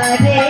হরে